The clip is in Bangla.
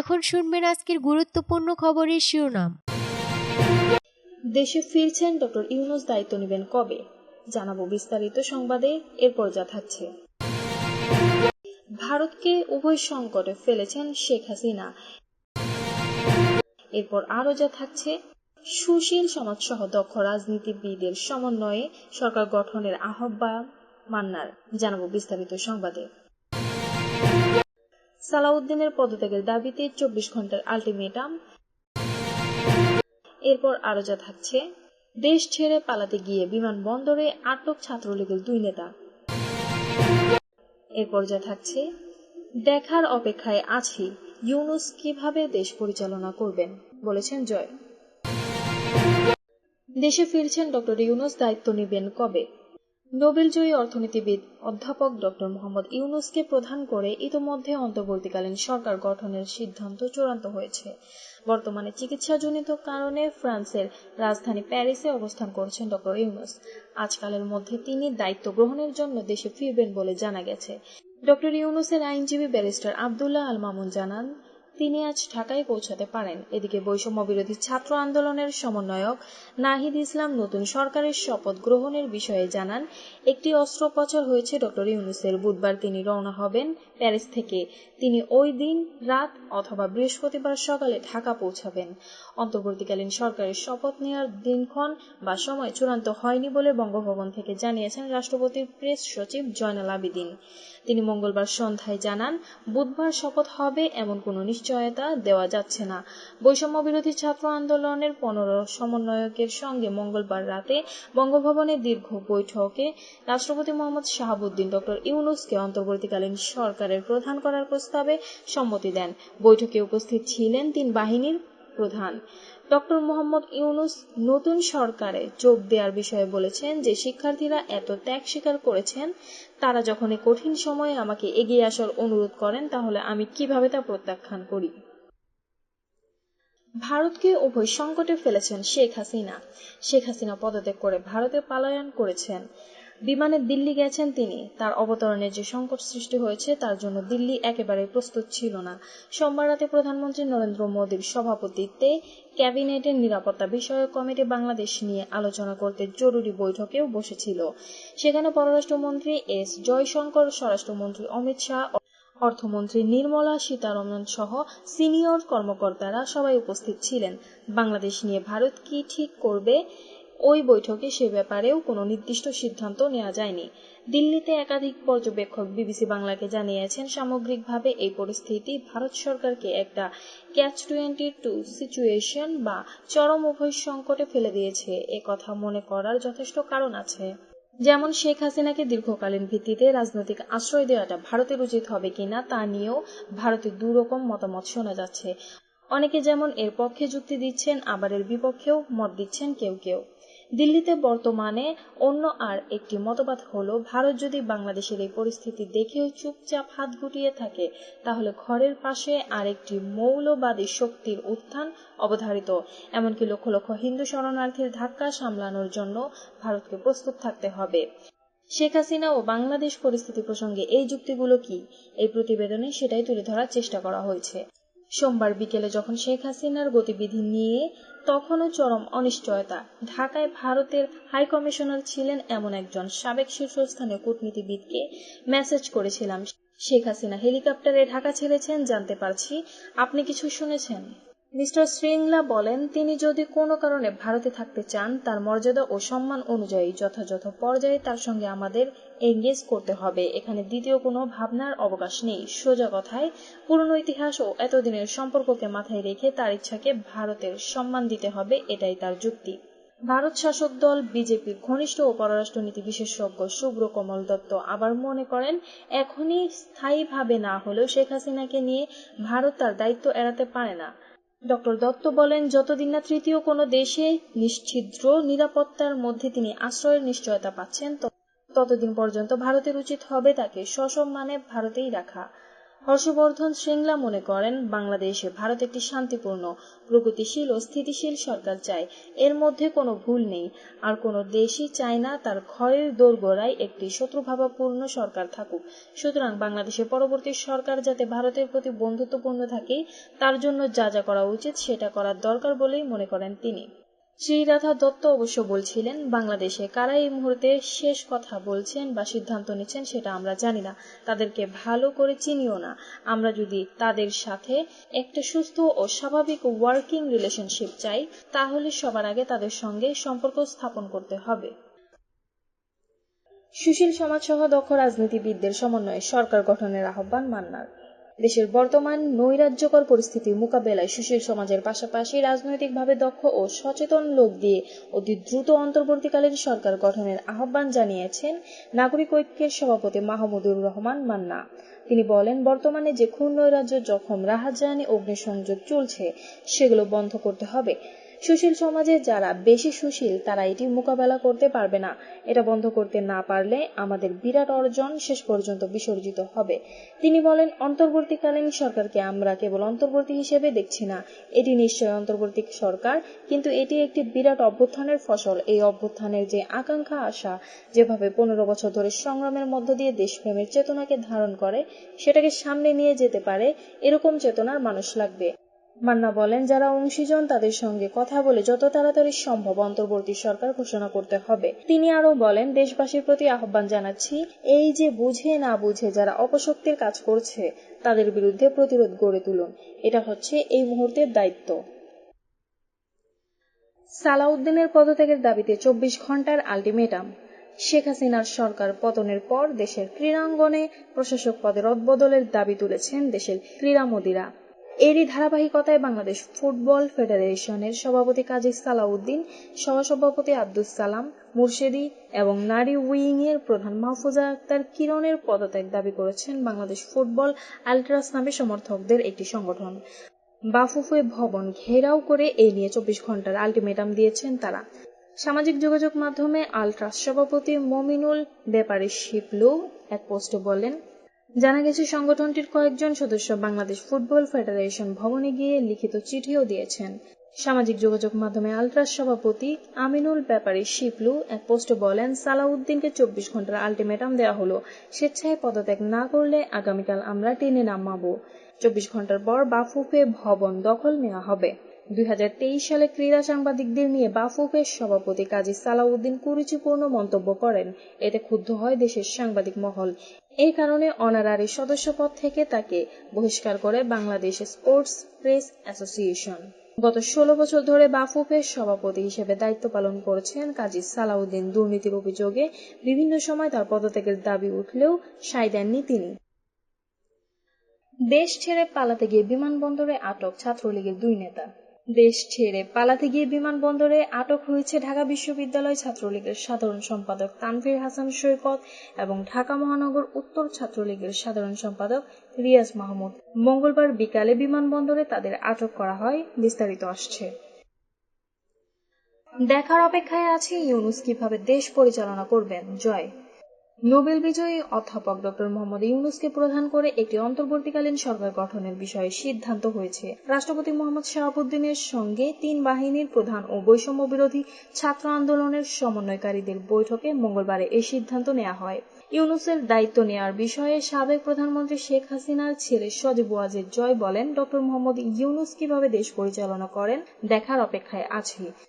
এখন শুনবেন আজকের গুরুত্বপূর্ণ খবরের শিরোনাম। দেশে ফিরছেন ডক্টর ইউনুস দায়িত্ব নেবেন কবে? জানাব বিস্তারিত সংবাদে, এরপর যা থাকছে। ভারতকে উভয় সংকটে ফেলেছেন শেখ হাসিনা। এরপর আরও যা থাকছে, সুশীল সমাজ সহ দক্ষ রাজনীতিবিদের সমন্বয়ে সরকার গঠনের আহ্বান মান্নার। জানাব বিস্তারিত সংবাদে। সালাউদ্দিনের পদত্যাগের দাবিতে চব্বিশ ঘণ্টার আলটিমেটাম। এরপর আরও যা থাকছে, দেশ ছেড়ে পালাতে গিয়ে বিমানবন্দরে আটক ছাত্রলীগের দুই নেতা। এরপর যা থাকছে, দেখার অপেক্ষায় আছি ইউনুস কীভাবে দেশ পরিচালনা করবেন, বলেছেন জয়। দেশে ফিরছেন ডক্টর ইউনুস, দায়িত্ব নেবেন কবে? নোবেলজয়ী অর্থনীতিবিদ অধ্যাপক ডক্টর মোহাম্মদ ইউনুসকে প্রধান করে ইতোমধ্যে অন্তর্বর্তীকালীন সরকার গঠনের সিদ্ধান্ত চূড়ান্ত হয়েছে। বর্তমানে চিকিৎসাজনিত কারণে ফ্রান্সের রাজধানী প্যারিসে অবস্থান করছেন ডক্টর ইউনুস। আজকালের মধ্যে তিনি দায়িত্ব গ্রহণের জন্য দেশে ফিরবেন বলে জানা গেছে। ডক্টর ইউনুসের আইনজীবী ব্যারিস্টার আবদুল্লাহ আল মামুন জানান তিনি আজ ঢাকায় পৌঁছাতে পারেন। এদিকে বৈষম্য বিরোধী ছাত্র আন্দোলনের সমন্বয়ক নাহিদ ইসলাম নতুন সরকারের শপথ গ্রহণের বিষয়ে জানান, একটি অস্ত্রোপচার হয়েছে ডক্টর ইউনুসের। বুধবার তিনি রওনা হবেন প্যারিস থেকে। তিনি ওই দিন রাত অথবা বৃহস্পতিবার সকালে ঢাকা পৌঁছাবেন। অন্তর্বর্তীকালীন সরকারের শপথ নেওয়ার দিনক্ষণ বা সময় চূড়ান্ত হয়নি বলে বঙ্গভবন থেকে জানিয়েছেন রাষ্ট্রপতির প্রেস সচিব জয়নাল আবিদিন। তিনি মঙ্গলবার সন্ধ্যায় জানান, বুধবার শপথ হবে এমন কোনো নিশ্চয়তা দেওয়া যাচ্ছে না। বৈষম্য বিরোধী ছাত্র আন্দোলনের পনেরো সমন্বয়কের সঙ্গে মঙ্গলবার রাতে বঙ্গভবনে দীর্ঘ বৈঠকে রাষ্ট্রপতি মোহাম্মদ শাহাবুদ্দিন ডক্টর ইউনুসকে অন্তর্বর্তীকালীন সরকারের প্রধান করার প্রস্তাবে সম্মতি দেন। বৈঠকে উপস্থিত ছিলেন তিন বাহিনীর প্রধান। ডক্টর মোহাম্মদ ইউনুস নতুন সরকারে যোগ দেওয়ার বিষয়ে বলেছেন যে শিক্ষার্থীরা এত ত্যাগ স্বীকার করেছেন তারা যখন এই কঠিন সময়ে আমাকে এগিয়ে আসার অনুরোধ করেন, তাহলে আমি কীভাবে তা প্রত্যাখ্যান করি? ভারতকে উভয় সংকটে ফেলেছেন শেখ হাসিনা। শেখ হাসিনা পদত্যাগ করে ভারতে পালায়ন করেছেন। বিমানে দিল্লি গেছেন তিনি। তার অবতরণে যে সংকট সৃষ্টি হয়েছে, তার জন্য দিল্লি একেবারে প্রস্তুত ছিল না। সোমবার রাতে প্রধানমন্ত্রী নরেন্দ্র মোদীর সভাপতিত্বে ক্যাবিনেটের নিরাপত্তা বিষয়ক কমিটি বাংলাদেশ নিয়ে আলোচনা করতে জরুরি বৈঠকেও বসেছিল। সেখানে পররাষ্ট্রমন্ত্রী এস জয়শঙ্কর, স্বরাষ্ট্রমন্ত্রী অমিত শাহ, অর্থমন্ত্রী নির্মলা সীতারমন সহ সিনিয়র কর্মকর্তারা সবাই উপস্থিত ছিলেন। বাংলাদেশ নিয়ে ভারত কি ঠিক করবে ওই বৈঠকে সে ব্যাপারেও কোনো নির্দিষ্ট সিদ্ধান্ত নেওয়া যায়নি। দিল্লিতে একাধিক পর্যবেক্ষক বিবিসি বাংলাকে জানিয়েছেন, সামগ্রিকভাবে এই পরিস্থিতি ভারত সরকারকে একটা ক্যাচ টোয়েন্টি টু সিচুয়েশন বা চরম উভয় সংকটে ফেলে দিয়েছে। এ কথা মনে করার যথেষ্ট কারণ আছে। যেমন শেখ হাসিনাকে দীর্ঘকালীন ভিত্তিতে রাজনৈতিক আশ্রয় দেওয়াটা ভারতের উচিত হবে কিনা তা নিয়েও ভারতের দুরকম মতামত শোনা যাচ্ছে। অনেকে যেমন এর পক্ষে যুক্তি দিচ্ছেন, আবার এর বিপক্ষেও মত দিচ্ছেন কেউ কেউ। দিল্লিতে বর্তমানে অন্য আর একটি মতবাদ হলো, ভারত যদি বাংলাদেশের এই পরিস্থিতি দেখেও চুপচাপ হাত গুটিয়ে থাকে, তাহলে ঘরের পাশে আরেকটি মৌলবাদী শক্তির উত্থান অবধারিত। এমনকি লক্ষ লক্ষ হিন্দু শরণার্থীর ধাক্কা সামলানোর জন্য ভারতকে প্রস্তুত থাকতে হবে। শেখ হাসিনা ও বাংলাদেশ পরিস্থিতি প্রসঙ্গে এই যুক্তিগুলো কি? এই প্রতিবেদনে সেটাই তুলে ধরার চেষ্টা করা হয়েছে। সোমবার বিকেলে যখন শেখ হাসিনার গতিবিধি নিয়ে তখনও চরম অনিশ্চয়তা। ঢাকায় ভারতের হাইকমিশনার ছিলেন এমন একজন সাবেক শীর্ষস্থানীয় কূটনীতিবিদকে মেসেজ করেছিলাম। শেখ হাসিনা হেলিকপ্টারে ঢাকা ছেড়েছেন, জানতে পারছি। আপনি কিছু শুনেছেন? মিস্টার শ্রীংলা বলেন, তিনি যদি কোনো কারণে ভারতে থাকতে চান, তার মর্যাদা ও সম্মান অনুযায়ী যথাযথ পর্যায়ে তার সঙ্গে আমাদের এঙ্গেজ করতে হবে। এখানে দ্বিতীয় কোনো ভাবনার অবকাশ নেই। সোজা কথায়, পুরনো ইতিহাস ও এতদিনের সম্পর্ককে মাথায় রেখে তার ইচ্ছাকে ভারতের সম্মান দিতে হবে, এটাই তার যুক্তি। ভারত শাসক দল বিজেপির ঘনিষ্ঠ ও পররাষ্ট্রনীতি বিশেষজ্ঞ শুভ্র কমল দত্ত আবার মনে করেন, এখনই স্থায়ীভাবে না হলেও শেখ হাসিনাকে নিয়ে ভারত তার দায়িত্ব এড়াতে পারে না। ডক্টর দত্ত বলেন, যতদিন না তৃতীয় কোনো দেশে নিশ্ছিদ্র নিরাপত্তার মধ্যে তিনি আশ্রয়ের নিশ্চয়তা পাচ্ছেন ততদিন পর্যন্ত ভারতের উচিত হবে তাকে সসম্মানে ভারতেই রাখা। হর্ষবর্ধন শ্রিংলা মনে করেন, বাংলাদেশে ভারত একটি শান্তিপূর্ণ, প্রগতিশীল ও স্থিতিশীল সরকার চায়। এর মধ্যে কোনো ভুল নেই। আর কোনো দেশই চায় না তার ঘরের দোরগোড়ায় একটি শত্রুভাবাপূর্ণ সরকার থাকুক। সুতরাং বাংলাদেশের পরবর্তী সরকার যাতে ভারতের প্রতি বন্ধুত্বপূর্ণ থাকে, তার জন্য যা যা করা উচিত সেটা করার দরকার বলেই মনে করেন তিনি। শ্রীরাধা দত্ত অবশ্য বলছিলেন, বাংলাদেশে কারা এই মুহূর্তে শেষ কথা বলছেন বা সিদ্ধান্ত নিচ্ছেন সেটা আমরা জানি না। তাদেরকে ভালো করে চিনিও না। আমরা যদি তাদের সাথে একটা সুস্থ ও স্বাভাবিক ওয়ার্কিং রিলেশনশিপ চাই, তাহলে সবার আগে তাদের সঙ্গে সম্পর্ক স্থাপন করতে হবে। সুশীল সমাজসহ দক্ষ রাজনীতিবিদদের সমন্বয়ে সরকার গঠনের আহ্বান মান্নার। দেশের বর্তমান নৈরাজ্যকর পরিস্থিতি মোকাবেলায় সুশীল সমাজের পাশাপাশি রাজনৈতিকভাবে দক্ষ ও সচেতন লোক দিয়ে অতি দ্রুত অন্তর্বর্তীকালীন সরকার গঠনের আহ্বান জানিয়েছেন নাগরিক ঐক্যের সভাপতি মাহমুদুর রহমান মান্না। তিনি বলেন, বর্তমানে যে খুন নৈরাজ্য জখম, রাহাজানি, অগ্নিসংযোগ চলছে, সেগুলো বন্ধ করতে হবে। সুশীল সমাজে যারা বেশি সুশীল, তারা এটি মোকাবেলা করতে পারবে না। এটা বন্ধ করতে না পারলে আমাদের বিরাট অর্জন শেষ পর্যন্ত বিসর্জিত হবে। তিনি বলেন, অন্তর্বর্তীকালীন সরকারকে আমরা কেবল অন্তর্বর্তী হিসেবে দেখছি না। এটি নিশ্চয় অন্তর্বর্তী সরকার, কিন্তু এটি একটি বিরাট অভ্যুত্থানের ফসল। এই অভ্যুত্থানের যে আকাঙ্ক্ষা আশা, যেভাবে পনেরো বছর ধরে সংগ্রামের মধ্য দিয়ে দেশপ্রেমের চেতনাকে ধারণ করে, সেটাকে সামনে নিয়ে যেতে পারে, এরকম চেতনার মানুষ লাগবে। মান্না বলেন, যারা অংশীজন তাদের সঙ্গে কথা বলে যত তাড়াতাড়ি সম্ভব অন্তর্বর্তী সরকার ঘোষণা করতে হবে। তিনি আরও বলেন, দেশবাসীর প্রতি আহ্বান জানাচ্ছি, এই যে বুঝে না বুঝে যারা অপশক্তির কাজ করছে, তাদের বিরুদ্ধে প্রতিরোধ গড়ে তুলুন। এটা হচ্ছে এই মুহূর্তের দায়িত্ব। সালাউদ্দিনের পদত্যাগের দাবিতে চব্বিশ ঘণ্টার আলটিমেটাম। শেখ হাসিনার সরকার পতনের পর দেশের ক্রীড়াঙ্গনে প্রশাসক পদে রদবদলের দাবি তুলেছেন দেশের ক্রীড়ামোদীরা। এরই ধারাবাহিকতায় বাংলাদেশ ফুটবল ফেডারেশনের সভাপতি কাজী সালাউদ্দিন, সহসভাপতি আব্দুস সালাম, মুর্শেদি এবং নারী উইং এর প্রধান মাহফুজা আক্তার কিরণের পদত্যাগ দাবি করেছেন বাংলাদেশ ফুটবল আলট্রাস নামে সমর্থকদের একটি সংগঠন। বাফুফে ভবন ঘেরাও করে এই নিয়ে চব্বিশ ঘণ্টার আলটিমেটাম দিয়েছেন তারা। সামাজিক যোগাযোগ মাধ্যমে আলট্রাস সভাপতি মমিনুল ব্যাপারী শিপলু এক পোস্টে বলেন জানা গেছে, সংগঠনটির কয়েকজন সদস্য বাংলাদেশ ফুটবল ফেডারেশন ভবনে গিয়ে লিখিত চিঠিও দিয়েছেন। সামাজিক যোগাযোগ মাধ্যমে আলট্রাস সভাপতি আমিনুল ব্যাপারী শিপলু এক পোস্টে বলেন, সালাউদ্দিনকে চব্বিশ ঘণ্টার আলটিমেটাম দেওয়া হলো। স্বেচ্ছায় পদত্যাগ না করলে আগামীকাল আমরা টেনে নামাবো। চব্বিশ ঘণ্টার পর বাফুফে ভবন দখল নেওয়া হবে। দুই হাজার তেইশ সালে ক্রীড়া সাংবাদিকদের নিয়ে বাফুফের সভাপতি কাজী সালাউদ্দিন কুরুচিপূর্ণ মন্তব্য করেন। এতে ক্ষুব্ধ হয় দেশের সাংবাদিক মহল। এই কারণে অনারারি সদস্যপদ থেকে তাকে বহিষ্কার করে বাংলাদেশ স্পোর্টস প্রেস অ্যাসোসিয়েশন। গত ষোলো বছর ধরে বাফুফের সভাপতি হিসেবে দায়িত্ব পালন করেছেন কাজী সালাউদ্দিন। দুর্নীতির অভিযোগে বিভিন্ন সময় তার পদত্যাগের দাবি উঠলেও সায় দেননি তিনি। দেশ ছেড়ে পালাতে গিয়ে বিমানবন্দরে আটক ছাত্রলীগের দুই নেতা। দেশ ছেড়ে পালাতে গিয়ে বিমানবন্দরে আটক হয়েছে ঢাকা বিশ্ববিদ্যালয় ছাত্রলীগের সাধারণ সম্পাদক তানভীর হাসান সৈকত এবং ঢাকা মহানগর উত্তর ছাত্রলীগের সাধারণ সম্পাদক রিয়াজ মাহমুদ। মঙ্গলবার বিকালে বিমানবন্দরে তাদের আটক করা হয়, বিস্তারিত আসছে। দেখার অপেক্ষায় আছে ইউনুস, কীভাবে দেশ পরিচালনা করবেন? জয়। নোবেল বিজয়ী অধ্যাপক ডক্টর মোহাম্মদ ইউনুসকে প্রধান করে একটি অন্তর্বর্তীকালীন সরকার গঠনের বিষয়ে সিদ্ধান্ত হয়েছে। রাষ্ট্রপতি মোহাম্মদ শাহাবুদ্দিনের সঙ্গে তিন বাহিনীর প্রধান ও বৈষম্য বিরোধী ছাত্র আন্দোলনের সমন্বয়কারীদের বৈঠকে মঙ্গলবার এই সিদ্ধান্ত নেওয়া হয়। ইউনুসের দায়িত্ব নেওয়ার বিষয়ে সাবেক প্রধানমন্ত্রী শেখ হাসিনার ছেলে সজীব ওয়াজেদ জয় বলেন, ডক্টর মোহাম্মদ ইউনুস কীভাবে দেশ পরিচালনা করেন, দেখার অপেক্ষায় আছি।